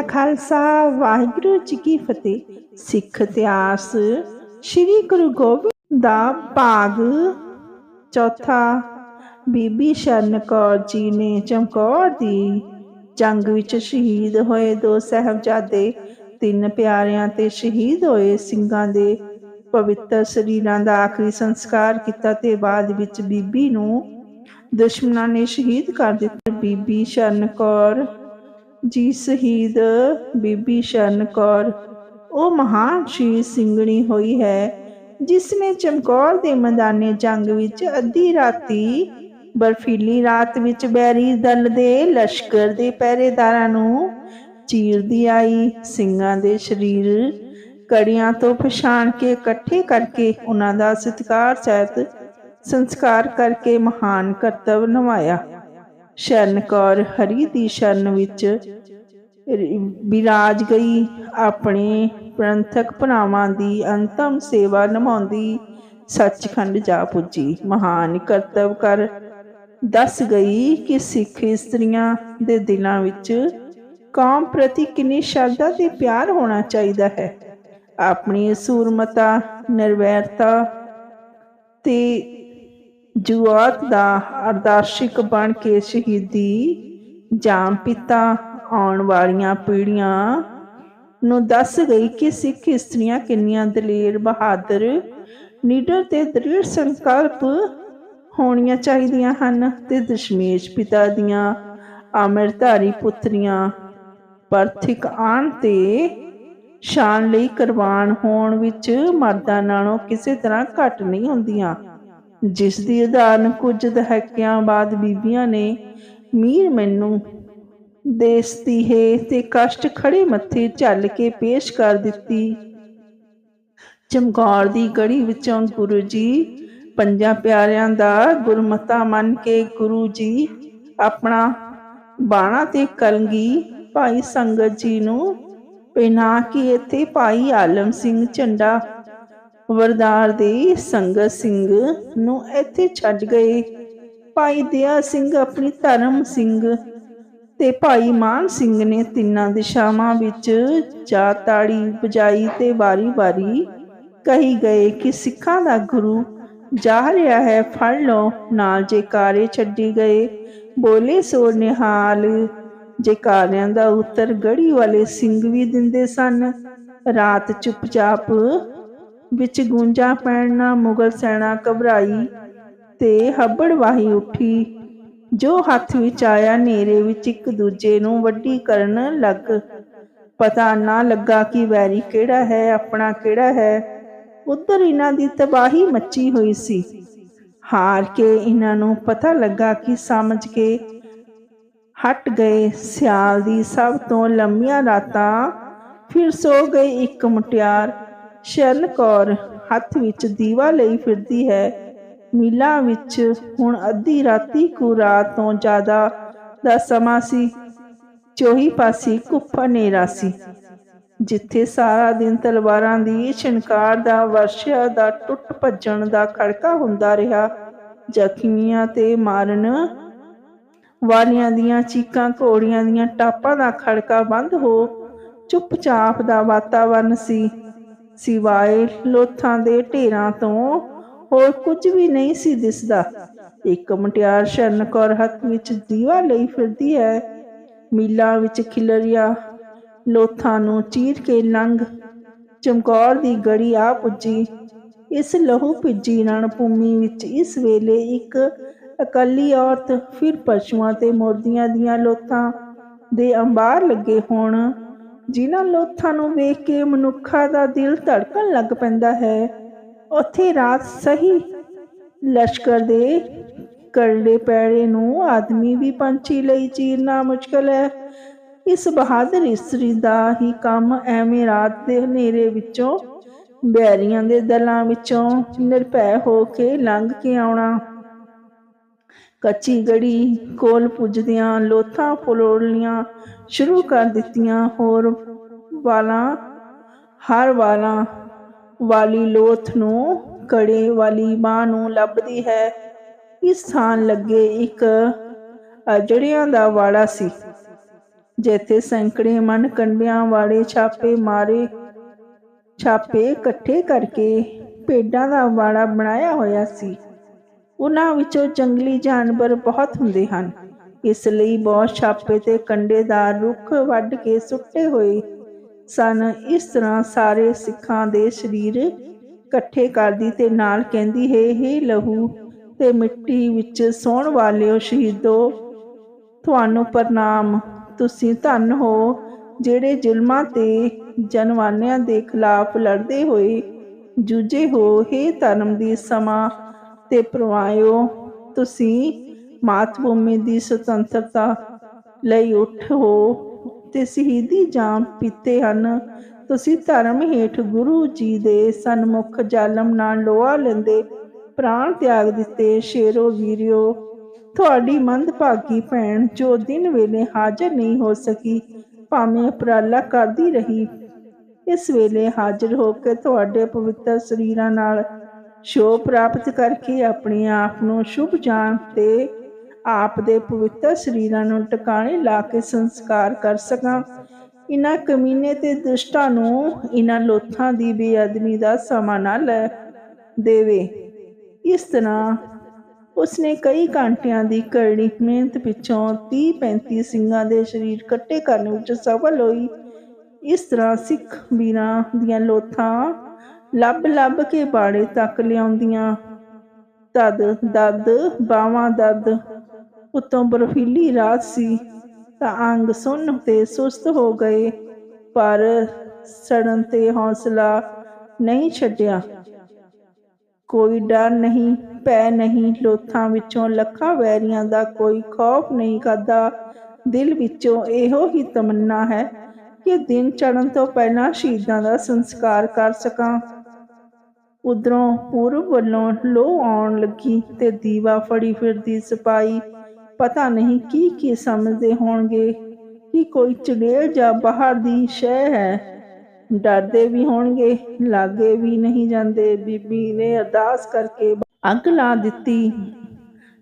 ਕਾ ਖਾਲਸਾ, ਵਾਹਿਗੁਰੂ ਜੀ ਕੀ ਫਤਿਹ। ਸਿੱਖ ਇਤਿਹਾਸ, ਸ੍ਰੀ ਗੁਰੂ ਗੋਬਿੰਦ ਦਾ ਭਾਗ ਚੌਥਾ। ਬੀਬੀ ਸ਼ਰਨ ਕੌਰ ਜੀ ਨੇ ਚਮਕੌਰ ਦੀ ਜੰਗ ਵਿੱਚ ਸ਼ਹੀਦ ਹੋਏ ਦੋ ਸਹਿਬਜ਼ਾਦੇ, ਤਿੰਨ ਪਿਆਰਿਆਂ ਤੇ ਸ਼ਹੀਦ ਹੋਏ ਸਿੰਘਾਂ ਦੇ ਪਵਿੱਤਰ ਸਰੀਰਾਂ ਦਾ ਆਖਰੀ ਸੰਸਕਾਰ ਕੀਤਾ ਤੇ ਬਾਅਦ ਵਿੱਚ ਬੀਬੀ ਨੂੰ ਦੁਸ਼ਮਣਾਂ ਨੇ ਸ਼ਹੀਦ ਕਰ ਦਿੱਤਾ। ਬੀਬੀ ਸ਼ਰਨ ਕੌਰ ਜੀ ਸ਼ਹੀਦ ਬੀਬੀ ਸ਼ਰਨ ਕੌਰ, ਉਹ ਮਹਾਨ ਸ਼ਹੀਦ ਸਿੰਘਣੀ ਹੋਈ ਹੈ, ਜਿਸ ਨੇ ਚਮਕੌਰ ਦੇ ਮੈਦਾਨੇ ਜੰਗ ਵਿੱਚ ਅੱਧੀ ਰਾਤੀ ਬਰਫੀਲੀ ਰਾਤ ਵਿੱਚ ਬੈਰੀ ਦਲ ਦੇ ਲਸ਼ਕਰ ਦੇ ਪਹਿਰੇਦਾਰਾਂ ਨੂੰ ਚੀਰਦੀ ਆਈ। ਸਿੰਘਾਂ ਦੇ ਸਰੀਰ ਕੜੀਆਂ ਤੋਂ ਪਛਾਣ ਕੇ ਇਕੱਠੇ ਕਰਕੇ ਉਹਨਾਂ ਦਾ ਸਤਿਕਾਰ, ਸਹਿਤ ਸੰਸਕਾਰ ਕਰਕੇ ਮਹਾਨ ਕਰਤਵ ਨਿਭਾਇਆ। ਸ਼ਰਨ ਕੌਰ ਹਰੀ ਦੀ ਸ਼ਰਨ ਵਿੱਚ ਵਿਰਾਜ ਗਈ। ਆਪਣੇ ਪ੍ਰੰਥਕ ਭਰਾਵਾਂ ਦੀ ਅੰਤਮ ਸੇਵਾ ਨਿਭਾਉਂਦੀ ਸੱਚਖੰਡ ਜਾ ਪੁੱਜੀ। ਮਹਾਨ ਕਰਤਵ ਕਰ ਦੱਸ ਗਈ ਕਿ ਸਿੱਖ ਇਸਤਰੀਆਂ ਦੇ ਦਿਲਾਂ ਵਿੱਚ ਕੌਮ ਪ੍ਰਤੀ ਕਿੰਨੀ ਸ਼ਰਧਾ ਤੇ ਪਿਆਰ ਹੋਣਾ ਚਾਹੀਦਾ ਹੈ। ਆਪਣੀ ਸੂਰਮਤਾ, ਨਿਰਵੈਰਤਾ ਤੇ ਜੁਆਤ ਦਾ ਅਰਦਾਸ਼ਿਕ ਬਣ ਕੇ ਸ਼ਹੀਦੀ ਜਾਮ ਪਿਤਾ ਆਉਣ ਵਾਲੀਆਂ ਪੀੜ੍ਹੀਆਂ ਨੂੰ ਦੱਸ ਗਈ ਕਿ ਸਿੱਖ ਇਸਤਰੀਆਂ ਕਿੰਨੀਆਂ ਦਲੇਰ ਬਹਾਦਰ, ਨੀਡਰ ਤੇ ਦ੍ਰਿੜ ਸੰਕਲਪ ਹੋਣੀਆਂ ਚਾਹੀਦੀਆਂ ਹਨ ਤੇ ਦਸ਼ਮੇਸ਼ ਪਿਤਾ ਦੀਆਂ ਅਮਰਧਾਰੀ ਪੁੱਤਰੀਆਂ ਪਰਥਿਕ ਆਣ ਤੇ ਸ਼ਾਨ ਲਈ ਕੁਰਬਾਨ ਹੋਣ ਵਿੱਚ ਮਰਦਾਂ ਨਾਲੋਂ ਕਿਸੇ ਤਰ੍ਹਾਂ ਘੱਟ ਨਹੀਂ ਹੁੰਦੀਆਂ। ਜਿਸ ਦੀ ਉਦਾਹਰਨ ਕੁਝ ਦਹਾਕਿਆਂ ਬਾਅਦ ਬੀਬੀਆਂ ਨੇ, ਮੀਰ ਮੈਨੂੰ ਦੇਸਤੀ ਹੈ ਤੇ ਕਸ਼ਟ ਖੜੇ ਮੱਥੇ ਝੱਲ ਕੇ ਪੇਸ਼ ਕਰ ਦਿੱਤੀ। ਚਮਕੌਰ ਦੀ ਗੜੀ ਵਿੱਚੋਂ ਗੁਰੂ ਜੀ ਪੰਜਾਂ ਪਿਆਰਿਆਂ ਦਾ ਗੁਰਮਤਾ ਮੰਨ ਕੇ ਗੁਰੂ ਜੀ ਆਪਣਾ ਬਾਣਾ ਤੇ ਕਲਗੀ ਭਾਈ ਸੰਗਤ ਜੀ ਨੂੰ ਪਹਿਨਾ ਕੇ ਇੱਥੇ ਭਾਈ ਆਲਮ ਸਿੰਘ ਝੰਡਾ ਵਰਦਾਰ ਦੇ ਸੰਗਤ ਸਿੰਘ ਨੂੰ ਇੱਥੇ ਛੱਡ ਗਏ। ਭਾਈ ਦਇਆ ਸਿੰਘ ਆਪਣੀ ਧਰਮ ਸਿੰਘ ਤੇ ਭਾਈ ਮਾਨ ਸਿੰਘ ਨੇ ਤਿੰਨਾਂ ਦਿਸ਼ਾਵਾਂ ਵਿੱਚ ਜਾ ਤਾੜੀ ਵਜਾਈ ਤੇ ਵਾਰੀ-ਵਾਰੀ ਕਹੀ ਗਏ ਕਿ ਸਿੱਖਾਂ ਦਾ ਗੁਰੂ ਜਾ ਰਿਹਾ ਹੈ, ਫੜ ਲਓ, ਨਾਲ ਜੈਕਾਰੇ ਛੱਡੀ ਗਏ। ਬੋਲੇ ਸੋ ਨਿਹਾਲ, ਜੈਕਾਰਿਆਂ ਦਾ ਉੱਤਰ ਗੜੀ ਵਾਲੇ ਸਿੰਘ ਵੀ ਦਿੰਦੇ ਸਨ। ਰਾਤ ਚੁੱਪਚਾਪ ਵਿੱਚ ਗੂੰਜਾਂ ਪੈਣਾ ਮੁਗਲ ਸੈਨਾ ਘਬਰਾਈ ਤੇ ਹੱਬੜ ਵਾਹੀ ਉੱਠੀ। ਜੋ ਹੱਥ ਵਿੱਚ ਆਇਆ, ਨੇਰੇ ਵਿੱਚ ਇੱਕ ਦੂਜੇ ਨੂੰ ਵੱਡੀ ਕਰਨ ਲੱਗ। ਪਤਾ ਨਾ ਲੱਗਾ ਕਿ ਵੈਰੀ ਕਿਹੜਾ ਹੈ, ਆਪਣਾ ਕਿਹੜਾ ਹੈ। ਉਧਰ ਇਹਨਾਂ ਦੀ ਤਬਾਹੀ ਮੱਚੀ ਹੋਈ ਸੀ। ਹਾਰ ਕੇ ਇਹਨਾਂ ਨੂੰ ਪਤਾ ਲੱਗਾ ਕਿ ਸਮਝ ਕੇ ਹਟ ਗਏ। ਸਿਆਲ ਦੀ ਸਭ ਤੋਂ ਲੰਮੀਆਂ ਰਾਤਾਂ ਫਿਰ ਸੋ ਗਈ ਇੱਕ ਮੁਟਿਆਰ। ਸ਼ਰਨ ਕੌਰ ਹੱਥ ਵਿੱਚ ਦੀਵਾ ਲਈ ਫਿਰਦੀ ਹੈ। ਮੀਲਾ ਵਿੱਚ ਹੁਣ ਅੱਧੀ ਰਾਤੀ ਕੁ ਰਾਤ ਤੋਂ ਜ਼ਿਆਦਾ ਦਾ ਸਮਾਂ ਸੀ। ਚੋਹੀ ਪਾਸੀ ਕੁੱਪਾ ਨੇਰਾ ਸੀ। ਜਿੱਥੇ ਸਾਰਾ ਦਿਨ ਤਲਵਾਰਾਂ ਦੀ ਛਣਕਾਰ ਦਾ ਵਰਸ਼ਾ ਦਾ, ਟੁੱਟ ਭੱਜਣ ਦਾ ਖੜਕਾ ਹੁੰਦਾ ਰਿਹਾ। ਜ਼ਖਮੀਆਂ ਤੇ ਮਾਰਨ ਵਾਲੀਆਂ ਦੀਆਂ ਚੀਕਾਂ, ਘੋੜੀਆਂ ਦੀਆਂ ਟਾਪਾਂ ਦਾ ਖੜਕਾ ਬੰਦ ਹੋ ਚੁੱਪਚਾਪ ਦਾ ਵਾਤਾਵਰਨ ਸੀ। ਸਿਵਾਏ ਲੋਥਾਂ ਦੇ ਢੇਰਾਂ ਤੋਂ ਹੋਰ ਕੁਝ ਵੀ ਨਹੀਂ ਸੀ ਦਿਸਦਾ। ਇੱਕ ਮਟਿਆਰ ਸ਼ਰਨ ਹੱਥ ਵਿੱਚ ਦੀਵਾ ਲਈ ਫਿਰਦੀ ਹੈ। ਮੀਲਾ ਵਿੱਚ ਖਿਲਰਿਆ ਲੋਥਾਂ ਨੂੰ ਚੀਰ ਕੇ ਲੰਘ ਚਮਕੌਰ ਦੀ ਗੜੀ ਆ ਪੁੱਜੀ। ਇਸ ਲਹੂ ਭਿੱਜੀ ਰਣ ਭੂਮੀ ਵਿੱਚ ਇਸ ਵੇਲੇ ਇੱਕ ਇਕੱਲੀ ਔਰਤ ਫਿਰ ਪਸ਼ੂਆਂ ਤੇ ਮੁਰਦੀਆਂ ਦੀਆਂ ਲੋਥਾਂ ਦੇ ਅੰਬਾਰ ਲੱਗੇ ਹੋਣ ਜਿਨ੍ਹਾਂ ਲੋਥਾਂ ਨੂੰ ਵੇਖ ਕੇ ਮਨੁੱਖਾ ਦਾ ਦਿਲ ਧੜਕਣ ਲੱਗ ਪੈਂਦਾ ਹੈ, ਉੱਥੇ ਰਾਤ ਸਹੀ ਲਸ਼ਕਰ ਦੇ ਕਰੜੇ ਪੈੜੇ ਨੂੰ ਆਦਮੀ ਵੀ ਪੰਛੀ ਲਈ ਚੀਰਨਾ ਮੁਸ਼ਕਲ ਹੈ। ਇਸ ਬਹਾਦਰ ਇਸਤਰੀ ਦਾ ਹੀ ਕੰਮ ਐਵੇਂ ਰਾਤ ਦੇ ਹਨੇਰੇ ਵਿੱਚੋਂ ਬੈਰੀਆਂ ਦੇ ਦਲਾਂ ਵਿੱਚੋਂ ਨਿਰਭੈ ਹੋ ਕੇ ਲੰਘ ਕੇ ਆਉਣਾ। ਕੱਚੀ ਗੜੀ ਕੋਲ ਪੁੱਜਦਿਆਂ ਲੋਥਾਂ ਫਲੋੜਲੀਆਂ ਸ਼ੁਰੂ ਕਰ ਦਿੱਤੀਆਂ ਹੋਰ ਵਾਲਾਂ, ਹਰ ਵਾਲਾਂ ਵਾਲੀ ਲੋਥ ਨੂੰ ਕੜੇ ਵਾਲੀ ਬਾਹ ਨੂੰ ਲੱਭਦੀ ਹੈ। ਇਸ ਥਾਂ ਲੱਗੇ ਇੱਕ ਅਜੜਿਆਂ ਦਾ ਵਾੜਾ ਸੀ, ਜਿੱਥੇ ਸੈਂਕੜੇ ਮਨ ਕੰਡਿਆਂ ਵਾਲੇ ਛਾਪੇ ਮਾਰੇ, ਛਾਪੇ ਇਕੱਠੇ ਕਰਕੇ ਭੇਡਾਂ ਦਾ ਵਾੜਾ ਬਣਾਇਆ ਹੋਇਆ ਸੀ। ਉਹਨਾਂ ਵਿੱਚੋਂ ਜੰਗਲੀ ਜਾਨਵਰ ਬਹੁਤ ਹੁੰਦੇ ਹਨ। ਇਸ ਲਈ ਬਹੁਤ ਛਾਪੇ ਤੇ ਕੰਡੇਦਾਰ ਰੁੱਖ ਵੱਢ ਕੇ ਸੁੱਟੇ ਹੋਏ ਸਨ। ਇਸ ਤਰ੍ਹਾਂ ਸਾਰੇ ਸਿੱਖਾਂ ਦੇ ਸਰੀਰ ਇਕੱਠੇ ਕਰਦੀ ਤੇ ਨਾਲ ਕਹਿੰਦੀ, ਹੈ, ਹੇ ਲਹੂ, ਤੇ ਮਿੱਟੀ ਵਿੱਚ ਸੌਣ ਵਾਲਿਓ ਸ਼ਹੀਦੋ, ਤੁਹਾਨੂੰ ਪ੍ਰਣਾਮ। ਤੁਸੀਂ ਧੰਨ ਹੋ, ਜਿਹੜੇ ਜ਼ੁਲਮਾਂ ਤੇ ਜਨਵਾਨਿਆਂ ਦੇ ਖਿਲਾਫ ਲੜਦੇ ਹੋਏ ਜੂਝੇ ਹੋ। ਹੇ ਧਰਮ ਦੀ ਸਮਾਂ ਤੇ ਪ੍ਰਵਾਇਓ, ਤੁਸੀਂ ਮਾਤ ਭੂਮੀ ਦੀ ਸੁਤੰਤਰਤਾ ਲਈ ਉੱਠ ਤੇ ਸ਼ਹੀਦੀ ਜਾਮ ਪੀਤੇ ਹਨ। ਤੁਸੀਂ ਧਰਮ ਹੇਠ ਗੁਰੂ ਜੀ ਦੇ ਸਨਮੁਖ ਜ਼ਾਲਮ ਨਾਲ ਲੋਹਾ ਲੈਂਦੇ, ਪ੍ਰਾਣ ਤਿਆਗ ਦਿੱਤੇ, ਸ਼ੇਰੋ ਵੀਰਿਓ, ਤੁਹਾਡੀ ਮੰਦਭਾਗੀ ਭੈਣ ਜੋ ਦਿਨ ਵੇਲੇ ਹਾਜ਼ਰ ਨਹੀਂ ਹੋ ਸਕੀ, ਭਾਵੇਂ ਉਪਰਾਲਾ ਕਰਦੀ ਰਹੀ, ਇਸ ਵੇਲੇ ਹਾਜ਼ਰ ਹੋ ਕੇ ਤੁਹਾਡੇ ਪਵਿੱਤਰ ਸਰੀਰਾਂ ਨਾਲ ਸ਼ੋ ਪ੍ਰਾਪਤ ਕਰਕੇ ਆਪਣੇ ਆਪ ਨੂੰ ਸ਼ੁਭ ਜਾਣ ਤੇ ਆਪ ਦੇ ਪਵਿੱਤਰ ਸਰੀਰਾਂ ਨੂੰ ਟਿਕਾਣੇ ਲਾ ਕੇ ਸੰਸਕਾਰ ਕਰ ਸਕਾਂ। ਇਨ੍ਹਾਂ ਕਮੀਨੇ ਤੇ ਦੁਸ਼ਟਾਂ ਨੂੰ ਇਨ੍ਹਾਂ ਲੋਥਾਂ ਦੀ ਬੇਅਦਮੀ ਦਾ ਸਮਾਂ ਨਾ ਲੈ ਦੇਵੇ। ਇਸ ਤਰ੍ਹਾਂ ਉਸਨੇ ਕਈ ਘੰਟਿਆਂ ਦੀ ਕਰੜੀ ਮਿਹਨਤ ਪਿੱਛੋਂ 30-35 ਸਿੰਘਾਂ ਦੇ ਸਰੀਰ ਇਕੱਠੇ ਕਰਨ ਵਿੱਚ ਸਫਲ ਹੋਈ। ਇਸ ਤਰ੍ਹਾਂ ਸਿੱਖ ਵੀਰਾਂ ਦੀਆਂ ਲੋਥਾਂ ਲੱਭ-ਲੱਭ ਕੇ ਬਾੜੇ ਤੱਕ ਲਿਆਉਂਦੀਆਂ। ਤਦ ਦਰਦ ਬਾਵਾਂ ਦਰਦ, ਉਤੋਂ ਬਰਫੀਲੀ ਰਾਤ ਸੀ, ਤਾਂ ਅੰਗ ਸੁੰਨ ਤੇ ਸੁਸਤ ਹੋ ਗਏ, ਪਰ ਸੜਨ ਤੇ ਹੌਸਲਾ ਨਹੀਂ ਛੱਡਿਆ। ਕੋਈ ਡਰ ਨਹੀਂ ਪੈ ਨਹੀਂ, ਲੋਥਾਂ ਵਿੱਚੋਂ ਲੱਖਾਂ ਵੈਰੀਆਂ ਦਾ ਕੋਈ ਖੌਫ ਨਹੀਂ ਕਰਦਾ ਦਿਲ ਵਿੱਚੋਂ ਇਹੋ ਹੀ ਤਮੰਨਾ ਹੈ ਕਿ ਦਿਨ ਚੜ੍ਹਨ ਤੋਂ ਪਹਿਲਾਂ ਸ਼ਹੀਦਾਂ ਦਾ ਸੰਸਕਾਰ ਕਰ ਸਕਾਂ। ਉਧਰੋਂ ਪੂਰਬ ਵੱਲੋਂ ਲੋ ਆਉਣ ਲੱਗੀ ਤੇ ਦੀਵਾ ਫੜੀ ਫਿਰਦੀ ਸਿਪਾਈ ਪਤਾ ਨਹੀਂ ਕੀ ਕੀ ਸਮਝਦੇ ਹੋਣਗੇ ਕਿ ਕੋਈ ਚੜੇਲ ਜਾਂ ਬਾਹਰ ਦੀ ਸ਼ੈ ਹੈ। ਡਰਦੇ ਵੀ ਹੋਣਗੇ, ਲਾਗੇ ਵੀ ਨਹੀਂ ਜਾਂਦੇ। ਬੀਬੀ ਨੇ ਅਰਦਾਸ ਕਰਕੇ ਅੱਗ ਲਾ ਦਿੱਤੀ।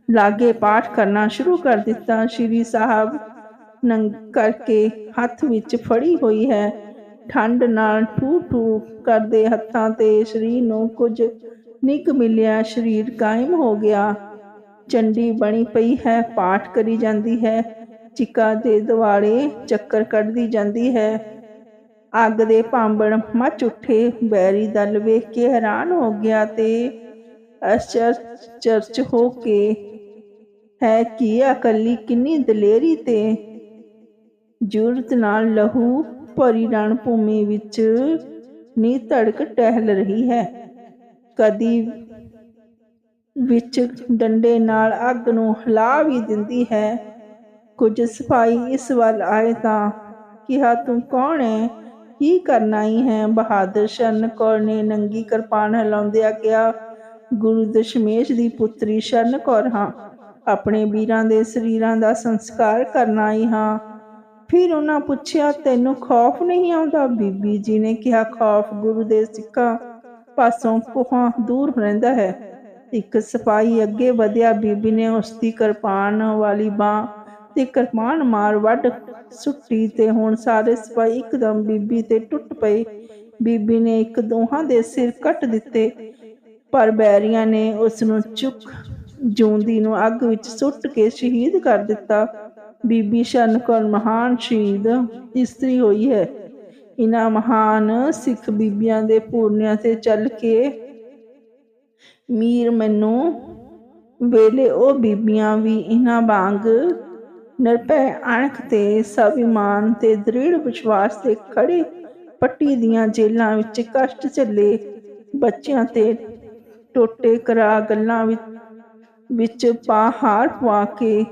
ਲਾਗੇ ਪਾਠ ਕਰਨਾ ਸ਼ੁਰੂ ਕਰ ਦਿੱਤਾ। ਸ਼੍ਰੀ ਸਾਹਿਬ ਨੰਗ ਕਰਕੇ ਹੱਥ ਵਿੱਚ ਫੜੀ ਹੋਈ ਹੈ। ਠੰਡ ਨਾਲ ਠੂ ਠੂ ਕਰਦੇ ਹੱਥਾਂ ਤੇ ਸਰੀਰ ਨੂੰ ਕੁਝ ਨਿਕ ਮਿਲਿਆ, ਸਰੀਰ ਕਾਇਮ ਹੋ ਗਿਆ। ਚੰਡੀ ਬਣੀ ਪਈ ਹੈ, ਪਾਠ ਕਰੀ ਜਾਂਦੀ ਹੈ। ਚਿਕਾ ਦੇ ਦਿਵਾਲੇ ਚੱਕਰ ਕੱਢਦੀ ਜਾਂਦੀ ਹੈ। ਅੱਗ ਦੇ ਭਾਂਬੜ ਮੱਚ ਉੱਠੇ, ਬੈਰੀ ਦਲ ਵੇਖ ਕੇ ਹੈਰਾਨ ਹੋ ਗਿਆ ਤੇ ਅਚਰਚ ਹੋ ਕੇ ਹੈ ਕਿ ਅਕਲੀ ਕਿੰਨੀ ਦਲੇਰੀ ਤੇ ਜੁਰਤ ਨਾਲ ਲਹੂ ਭਰੀ ਰਣ ਭੂਮੀ ਵਿੱਚ ਨੀ ਧੜਕ ਟਹਿਲ ਰਹੀ ਹੈ। ਕਦੀ ਵਿੱਚ ਡੰਡੇ ਨਾਲ ਅੱਗ ਨੂੰ ਹਲਾ ਵੀ ਦਿੰਦੀ ਹੈ। ਕੁਝ ਸਿਪਾਹੀ ਇਸ ਵੱਲ ਆਏ ਤਾਂ ਕਿਹਾ, ਤੂੰ ਕੌਣ ਹੈ ਕੀ ਕਰਨਾ ਹੀ ਹੈ? ਬਹਾਦਰ ਸ਼ਰਨ ਕੌਰ ਨੇ ਨੰਗੀ ਕਿਰਪਾਨ ਹਿਲਾਉਂਦਿਆਂ ਕਿਹਾ, ਗੁਰੂ ਦਸ਼ਮੇਸ਼ ਦੀ ਪੁੱਤਰੀ ਸ਼ਰਨ ਕੌਰ ਹਾਂ। ਆਪਣੇ ਵੀਰਾਂ ਦੇ ਸਰੀਰਾਂ ਦਾ ਸੰਸਕਾਰ ਕਰਨਾ ਹੀ ਹਾਂ। ਫਿਰ ਉਹਨਾਂ ਪੁੱਛਿਆ, ਤੈਨੂੰ ਖੌਫ ਨਹੀਂ ਆਉਂਦਾ? ਬੀਬੀ ਜੀ ਨੇ ਕਿਹਾ, ਖੌਫ ਗੁਰੂ ਦੇ ਸਿੱਖਾਂ ਪਾਸੋਂ ਕੋਹਾਂ ਦੂਰ ਰਹਿੰਦਾ ਹੈ। ਇੱਕ ਸਿਪਾਹੀ ਅੱਗੇ ਵਧਿਆ, ਬੀਬੀ ਨੇ ਉਸ ਦੀ ਕਿਰਪਾਨ ਵਾਲੀ ਬਾਹ ਤੇ ਕਿਰਪਾਨ ਮਾਰ ਵੱਢ ਸੁੱਟੀ ਤੇ ਹੁਣ ਸਾਰੇ ਸਿਪਾਹੀ ਇੱਕਦਮ ਬੀਬੀ ਤੇ ਟੁੱਟ ਪਏ। ਬੀਬੀ ਨੇ ਇੱਕ ਦੋਹਾਂ ਦੇ ਸਿਰ ਕੱਟ ਦਿੱਤੇ, ਪਰ ਬੈਰੀਆਂ ਨੇ ਉਸ ਨੂੰ ਚੁੱਕ ਜੂੰਦੀ ਨੂੰ ਅੱਗ ਵਿੱਚ ਸੁੱਟ ਕੇ ਸ਼ਹੀਦ ਕਰ ਦਿੱਤਾ। ਬੀਬੀ ਸ਼ਰਨ ਕੌਰ ਮਹਾਨ ਸ਼ਹੀਦ ਇਸਤਰੀ ਹੋਈ ਹੈ। ਇਨ੍ਹਾਂ ਮਹਾਨ ਸਿੱਖ ਬੀਬੀਆਂ ਦੇ ਪੂਰਨਿਆਂ ਤੇ ਚੱਲ ਕੇ ਮੀਰ ਮੈਨੂੰ ਵੇਲੇ ਉਹ ਬੀਬੀਆਂ ਵੀ ਇਹਨਾਂ ਵਾਂਗ ਨਿਰਭੈ ਅਣਖ ਤੇ ਸਭਿਮਾਨ ਤੇ ਦ੍ਰਿੜ ਵਿਸ਼ਵਾਸ ਤੇ ਖੜੇ ਪੱਟੀ ਦੀਆਂ ਜੇਲਾਂ ਵਿੱਚ ਕਸ਼ਟ ਝੱਲੇ ਬੱਚਿਆਂ ਤੇ ਟੋਟੇ ਕਰਾ ਗੱਲਾਂ ਵਿੱਚ ਪਾ ਹਾਰ ਪਵਾ ਕੇ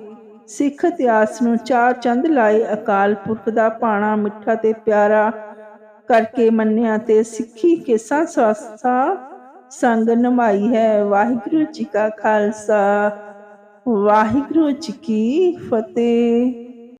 ਸਿੱਖ ਇਤਿਹਾਸ ਨੂੰ ਚਾਰ ਚੰਦ ਲਾਏ ਅਕਾਲ ਪੁਰਖ ਦਾ ਪਾਣਾ ਮਿੱਠਾ ਤੇ ਪਿਆਰਾ ਕਰਕੇ ਮੰਨਿਆ ਤੇ ਸਿੱਖੀ ਕੇਸਾਂ ਸਵਾਸਾ ਸੰਗ ਨਿਭਾਈ ਹੈ। ਵਾਹਿਗੁਰੂ ਜੀ ਕਾ ਖਾਲਸਾ, ਵਾਹਿਗੁਰੂ ਜੀ ਕੀ ਫਤਿਹ।